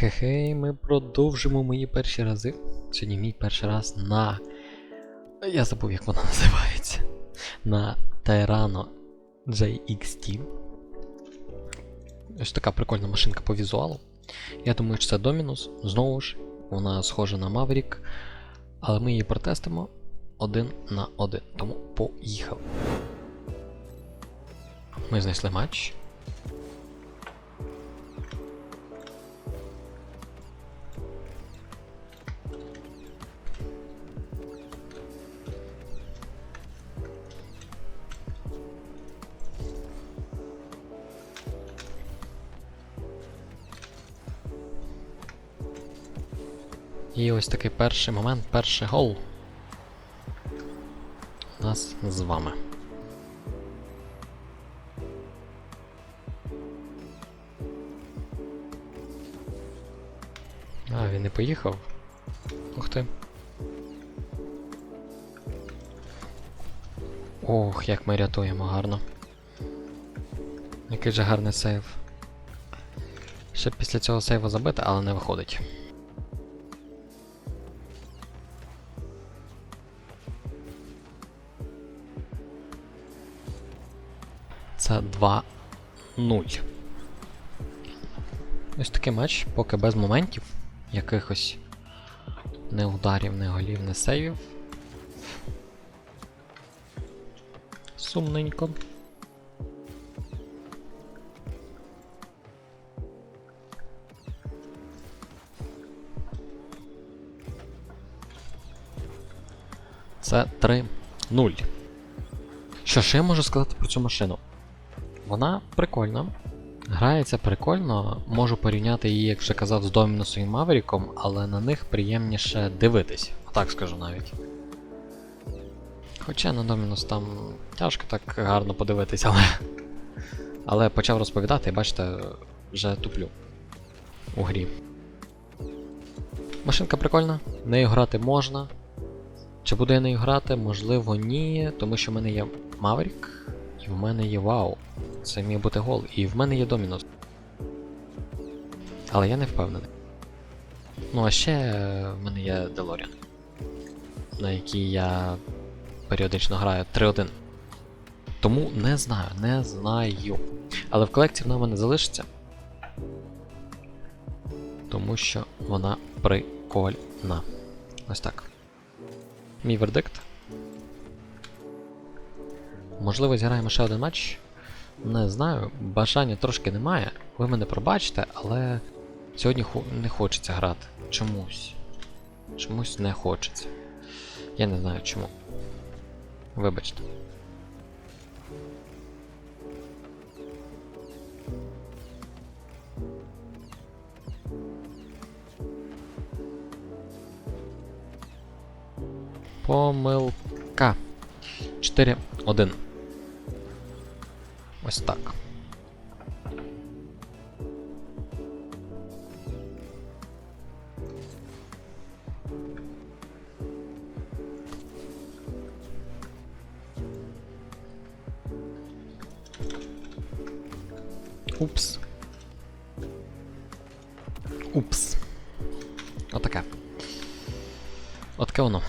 Хе-хе, ми продовжимо мої перші рази. Сьогодні мій перший раз на. Я забув, як вона називається. На Tyranno JXT. Ось така прикольна машинка по візуалу. Я думаю, що це Dominus. Знову ж, вона схожа на Maverick, але ми її протестимо один на один. Тому поїхали. Ми знайшли матч. І ось такий перший момент, перший гол. У нас з вами. А, він не поїхав. Ух ти. Ох, як ми рятуємо гарно. Який же гарний сейв. Ще після цього сейву забити, але не виходить. Це 2-0. Ось такий матч, поки без моментів, якихось не ударів, не голів, не сейвів. Сумненько. Це 3-0. Що ж я можу сказати про цю машину? Вона прикольна. Грається прикольно, можу порівняти її, як вже казав, з Домінусом і Маверіком, але на них приємніше дивитись, так скажу навіть. Хоча на Домінус там тяжко так гарно подивитись, але. Але почав розповідати і бачите, вже туплю у грі. Машинка прикольна, нею грати можна. Чи буду я нею грати? Можливо, ні, тому що в мене є Maverick і в мене є Вау. Це міг бути гол. І в мене є Домінус. Але я не впевнений. Ну а ще е, в мене є Делоріан, на якій я періодично граю 3-1. Тому не знаю, не знаю. Але в колекції вона в мене залишиться. Тому що вона прикольна. Ось так. Мій вердикт. Можливо, зіграємо ще один матч. Не знаю, бажання трошки немає. Ви мене пробачите, але сьогодні не хочеться грати. Чомусь. Чомусь не хочеться. Я не знаю чому. Вибачте. Помилка. 4-1. Ось так. Упс. Упс. Отаке. Отаке воно.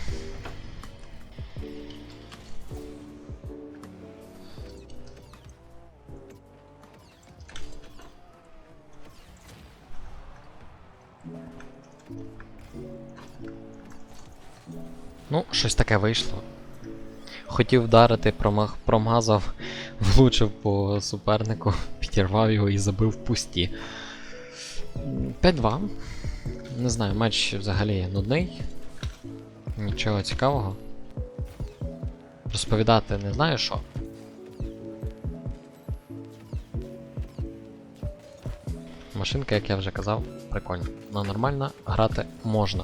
Ну, щось таке вийшло. Хотів вдарити, промах, промазав, влучив по супернику, підірвав його і забив в пусті. М, 5-2. Не знаю, матч взагалі нудний. Нічого цікавого. Розповідати не знаю що. Машинка, як я вже казав, прикольна. Вона нормальна, грати можна.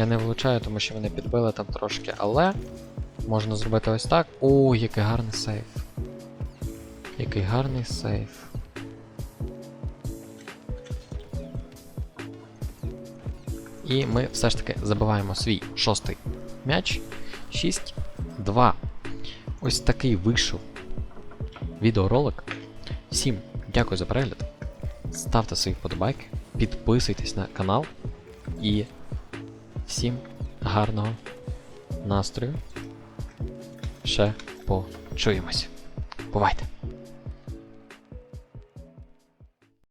Я не влучаю, тому що мене підбили там трошки, але можна зробити ось так. О, який гарний сейф. Який гарний сейф. І ми все ж таки забиваємо свій шостий м'яч. 6-2. Ось такий вийшов відеоролик. Всім дякую за перегляд. Ставте свої вподобайки, підписуйтесь на канал і всім гарного настрою. Ще почуємось. Бувайте!